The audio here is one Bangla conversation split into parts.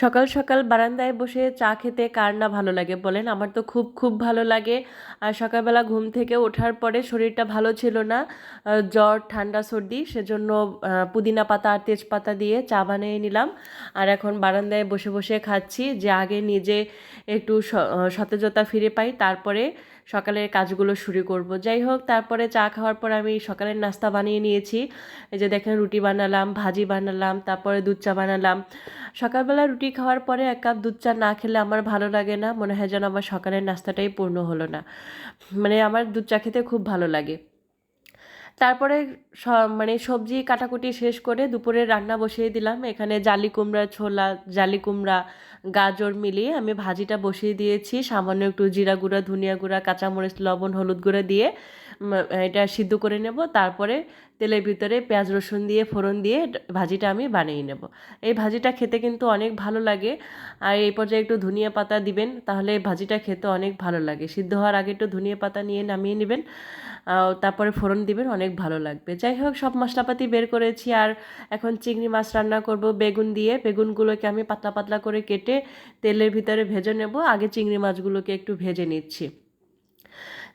সকাল সকাল বারান্দায় বসে চা খেতে কার না ভালো লাগে বলেন? আমার তো খুব খুব ভালো লাগে। আর সকালবেলা ঘুম থেকে ওঠার পরে শরীরটা ভালো ছিল না। জ্বর, ঠান্ডা, সর্দি, সেজন্য পুদিনা পাতা আর তেজপাতা দিয়ে চা বানিয়ে নিলাম। আর এখন বারান্দায় বসে বসে খাচ্ছি। যে আগে নিজে একটু সতেজতা ফিরে পাই, তারপরে সকালের কাজগুলো শুরু করব। যাই হোক তারপরে চা খাওয়ার পর আমি সকালের নাস্তা বানিয়ে নিয়েছি। এই যে দেখেন, রুটি বানালাম, ভাজি বানালাম, তারপরে দুধ চা বানালাম। সকালবেলা রুটি খাওয়ার পরে এক কাপ দুধ চা না খেলে আমার ভালো লাগে না। মনে হয় যেন আমার সকালের নাস্তাটাই পূর্ণ হলো না। মানে আমার দুধ চা খেতে খুব ভালো লাগে। তারপরে মানে সবজি কাটাকুটি শেষ করে দুপুরে রান্না বসিয়ে দিলাম। এখানে জালি কুমড়া, ছোলা, জালি কুমড়া, গাজর মিলিয়ে আমি ভাজিটা বসিয়ে দিয়েছি। সামান্য একটু জিরা গুঁড়া, ধনিয়া গুঁড়া, কাঁচামরিচ, লবণ, হলুদ গুঁড়া দিয়ে এটা সিদ্ধ করে নেব। তারপরে তেলের ভিতরে পেঁয়াজ, রসুন দিয়ে ফোড়ন দিয়ে ভাজিটা আমি বানিয়ে নেব। এই ভাজিটা খেতে কিন্তু অনেক ভালো লাগে। আর এই পর্যায়ে একটু ধনিয়া পাতা দিবেন, তাহলে এই ভাজিটা খেতে অনেক ভালো লাগে। সিদ্ধ হওয়ার আগে একটু ধনিয়া পাতা নিয়ে নামিয়ে নেবেন তারপরে ফোড়ন দিবেন, অনেক ভালো লাগবে। যাই হোক, সব মশলাপাতি বের করেছি। আর এখন চিংড়ি মাছ রান্না করব বেগুন দিয়ে। বেগুনগুলোকে আমি পাতলা পাতলা করে কেটে তেলের ভিতরে ভেজে নেব। আগে চিংড়ি মাছগুলোকে একটু ভেজে নিচ্ছি।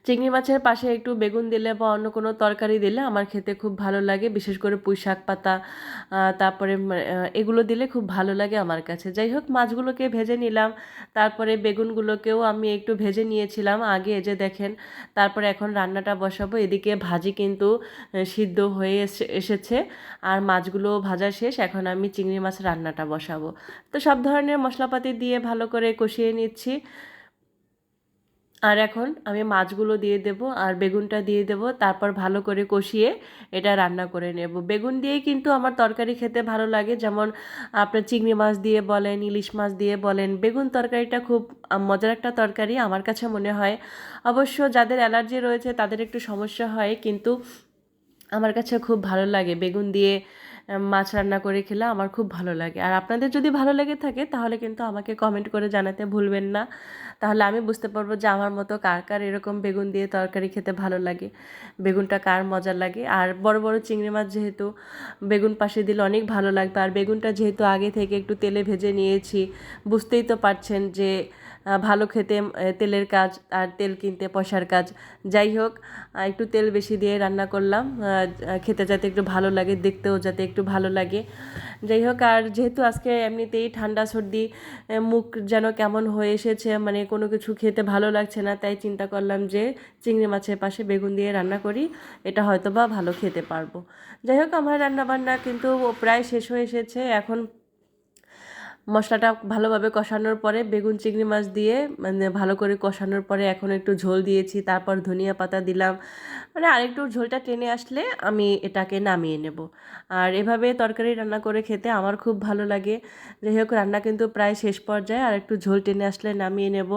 চিংড়ি মাছের পাশে একটু বেগুন দিলে বা অন্য কোনো তরকারি দিলে আমার খেতে খুব ভালো লাগে, বিশেষ করে পুঁই শাক পাতা তারপরে এগুলো দিলে খুব ভালো লাগে আমার কাছে। যাই হোক, মাছগুলোকে ভেজে নিলাম, তারপরে বেগুনগুলোকেও আমি একটু ভেজে নিয়েছিলাম আগে যে দেখেন, তারপরে এখন রান্নাটা বসাবো, এদিকে ভাজি কিন্তু সিদ্ধ হয়ে এসে- এসেছে, আর মাছগুলো ভাজা শেষ, এখন আমি চিংড়ি মাছ রান্নাটা বসাবো। তো সব ধরনের মশলাপাতি দিয়ে ভালো করে কষিয়ে নিচ্ছি। আর এখন আমি মাছগুলো দিয়ে দেব আর বেগুনটা দিয়ে দেব, তারপর ভালো করে কষিয়ে এটা রান্না করে নেব। বেগুন দিয়েই কিন্তু আমার তরকারি খেতে ভালো লাগে, যেমন আপনার চিংড়ি মাছ দিয়ে বলেন, ইলিশ মাছ দিয়ে বলেন, বেগুন তরকারিটা খুব মজার একটা তরকারি আমার কাছে মনে হয়। অবশ্য যাদের অ্যালার্জি রয়েছে তাদের একটু সমস্যা হয়, কিন্তু আমার কাছে খুব ভালো লাগে বেগুন দিয়ে মাছ রান্না করে খেলে আমার খুব ভালো লাগে। আর আপনাদের যদি ভালো লেগে থাকে, তাহলে কিন্তু আমাকে কমেন্ট করে জানাতে ভুলবেন না। তাহলে আমি বুঝতে পারব যে আমার মতো কার কার এরকম বেগুন দিয়ে তরকারি খেতে ভালো লাগে, বেগুনটা কার মজা লাগে। আর বড় বড় চিংড়ি মাছ যেহেতু বেগুন পাশে দিলে অনেক ভালো লাগবে। আর বেগুনটা যেহেতু আগে থেকে একটু তেলে ভেজে নিয়েছি, বুঝতেই তো পারছেন যে ভালো খেতে তেলের কাজ আর তেল কিনতে পয়সার কাজ। যাই হোক একটু তেল বেশি দিয়ে রান্না করলাম। খেতে যাতে একটু ভালো লাগে, দেখতেও যাতে একটু ভালো লাগে। যাই হোক, আর যেহেতু আজকে এমনিতেই ঠান্ডা, সর্দি মুখ যেন কেমন হয়ে এসেছে মানে কোনো কিছু খেতে ভালো লাগছে না, তাই চিন্তা করলাম যে চিংড়ি মাছের পাশে বেগুন দিয়ে রান্না করি, এটা হয়তো বা ভালো খেতে পারব। যাই হোক, আমার রান্নাবান্না কিন্তু প্রায় শেষ হয়ে এসেছে, এখন মশলাটা ভালোভাবে কষানোর পরে বেগুন, চিংড়ি মাছ দিয়ে মানে ভালো করে কষানোর পরে এখন একটু ঝোল দিয়েছি, তারপর ধনিয়া পাতা দিলাম। মানে আরেকটু ঝোলটা টেনে আসলে আমি এটাকে নামিয়ে নেব। আর এভাবে তরকারি রান্না করে খেতে আমার খুব ভালো লাগে। যাই হোক রান্না কিন্তু প্রায় শেষ পর্যায়ে, আর একটু ঝোল টেনে আসলে নামিয়ে নেব।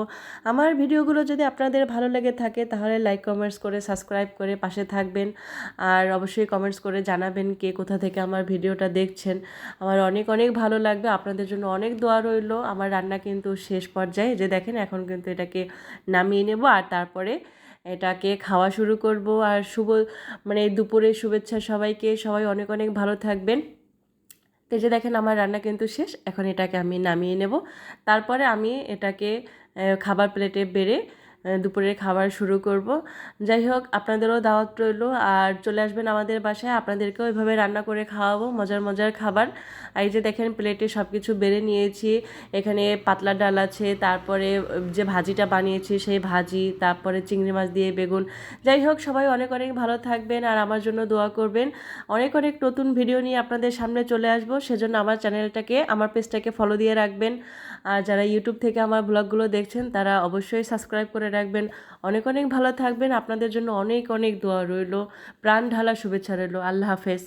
আমার ভিডিওগুলো যদি আপনাদের ভালো লেগে থাকে, তাহলে লাইক কমেন্টস করে সাবস্ক্রাইব করে পাশে থাকবেন। আর অবশ্যই কমেন্টস করে জানাবেন কে কোথা থেকে আমার ভিডিওটা দেখছেন। আমার অনেক অনেক ভালো লাগবে। আপনাদের জন্য অনেক দোয়া রইল। আমার রান্না কিন্তু শেষ পর্যায়ে। যে দেখেন, এখন কিন্তু এটাকে নামিয়ে নেব আর তারপরে এটাকে খাওয়া শুরু করব। আর শুভ মানে দুপুরের শুভেচ্ছা সবাইকে। সবাই অনেক অনেক ভালো থাকবেন। তো যে দেখেন, আমার রান্না কিন্তু শেষ। এখন এটাকে আমি নামিয়ে নেব। তারপরে আমি এটাকে খাবার প্লেটে বেড়ে দুপুরের খাবার শুরু করব। যাই হোক, আপনাদেরও দাওয়াত রইল। আর চলে আসবেন আমাদের বাসায়। আপনাদেরকেও এভাবে রান্না করে খাওয়াবো। মজার মজার খাবার। আর এই যে দেখেন, প্লেটে সব কিছু বেড়ে নিয়েছি। এখানে পাতলা ডাল আছে, তারপরে যে ভাজিটা বানিয়েছি, সেই ভাজি, তারপরে চিংড়ি মাছ দিয়ে বেগুন। যাই হোক, সবাই অনেক অনেক ভালো থাকবেন আর আমার জন্য দোয়া করবেন। অনেক অনেক নতুন ভিডিও নিয়ে আপনাদের সামনে চলে আসব। সেজন্য আমার চ্যানেলটাকে, আমার পেজটাকে ফলো দিয়ে রাখবেন। আর যারা ইউটিউব থেকে আমার ব্লগগুলো দেখছেন, তারা অবশ্যই সাবস্ক্রাইব করে রাখবেন। অনেক অনেক ভালো থাকবেন। আপনাদের জন্য অনেক অনেক দোয়া রইল। প্রাণ ঢালা শুভেচ্ছা রইল। আল্লাহ হাফেজ।